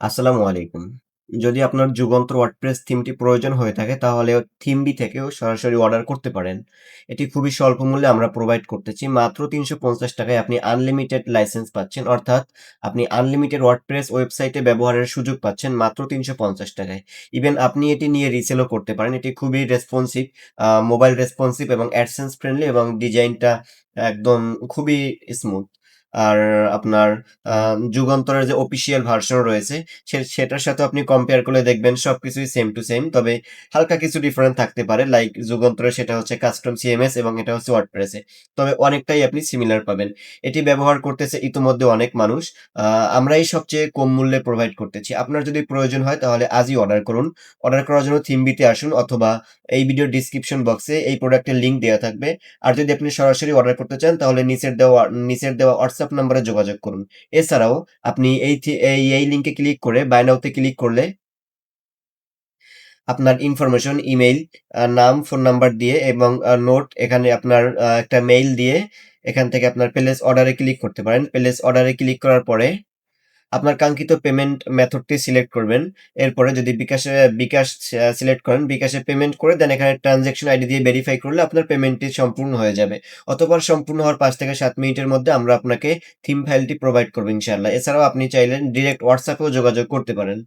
আসসালামু আলাইকুম। যদি আপনার যুগান্তর ওয়ার্ডপ্রেস থিমটি প্রয়োজন হয়ে থাকে তাহলে থিমবি থেকেও সরাসরি অর্ডার করতে পারেন। এটি খুবই স্বল্প মূল্যে আমরা প্রোভাইড করতেছি। মাত্র ৳৩৫০ টাকায় আপনি আনলিমিটেড লাইসেন্স পাচ্ছেন। অর্থাৎ আপনি আনলিমিটেড ওয়ার্ডপ্রেস ওয়েবসাইটে ব্যবহারের সুযোগ পাচ্ছেন মাত্র ৳৩৫০ টাকায়। ইভেন আপনি এটি নিয়ে রিসেলও করতে পারেন। এটি খুবই রেসপন্সিভ, মোবাইল রেসপন্সিভ এবং অ্যাডসেন্স ফ্রেন্ডলি এবং ডিজাইনটা একদম খুবই স্মুথ। আর আপনার যুগান্তরের যে অফিসিয়াল ভার্সন রয়েছে সেটার সাথেও আপনি কম্পেয়ার করলে দেখবেন সবকিছুই সেম টু সেম। তবে হালকা কিছু ডিফারেন্ট থাকতে পারে। লাইক যুগান্তরে সেটা হচ্ছে কাস্টম সিএমএস এবং এটা হচ্ছে ওয়ার্ডপ্রেসে। তবে অনেকটাই আপনি সিমিলার পাবেন। এটি ব্যবহার করতেছে ইতিমধ্যে অনেক মানুষ। আমরাই সবচেয়ে কম মূল্যে প্রোভাইড করতেছি। আপনার যদি প্রয়োজন হয় তাহলে আজই অর্ডার করুন। অর্ডার করার জন্য থিমবিতে আসুন অথবা এই ভিডিও ডেসক্রিপশন বক্সে এই প্রোডাক্টের লিংক দেওয়া থাকবে। আর যদি আপনি সরাসরি অর্ডার করতে চান তাহলে নিচের দেওয়া নিচের দেওয়া হোয়াটসঅ্যাপ নাম্বারে যোগাযোগ করুন। এছাড়াও আপনি এই এই লিঙ্কে লিংকে ক্লিক করে বায়নাউতে ক্লিক করলে আপনার ইনফরমেশন, ইমেইল, নাম, ফোন নাম্বার দিয়ে এবং নোট এখানে আপনার একটা মেইল দিয়ে এখান থেকে আপনার প্লেস অর্ডারে ক্লিক করতে পারেন। প্লেস অর্ডারে ক্লিক করার পরে আপনার কাঙ্ক্ষিত পেমেন্ট মেথডটি সিলেক্ট করবেন। এরপরে যদি বিকাশে বিকাশ সিলেক্ট করেন, বিকাশে পেমেন্ট করে দেন এখানে ট্রানজ্যাকশন আইডি দিয়ে ভেরিফাই করলে আপনার পেমেন্টটি সম্পূর্ণ হয়ে যাবে। অতপর সম্পূর্ণ হওয়ার পাঁচ থেকে সাত মিনিটের মধ্যে আমরা আপনাকে থিম ফাইলটি প্রোভাইড করব ইনশাআল্লাহ। এছাড়াও আপনি চাইলেন ডিরেক্ট হোয়াটসঅ্যাপেও যোগাযোগ করতে পারেন।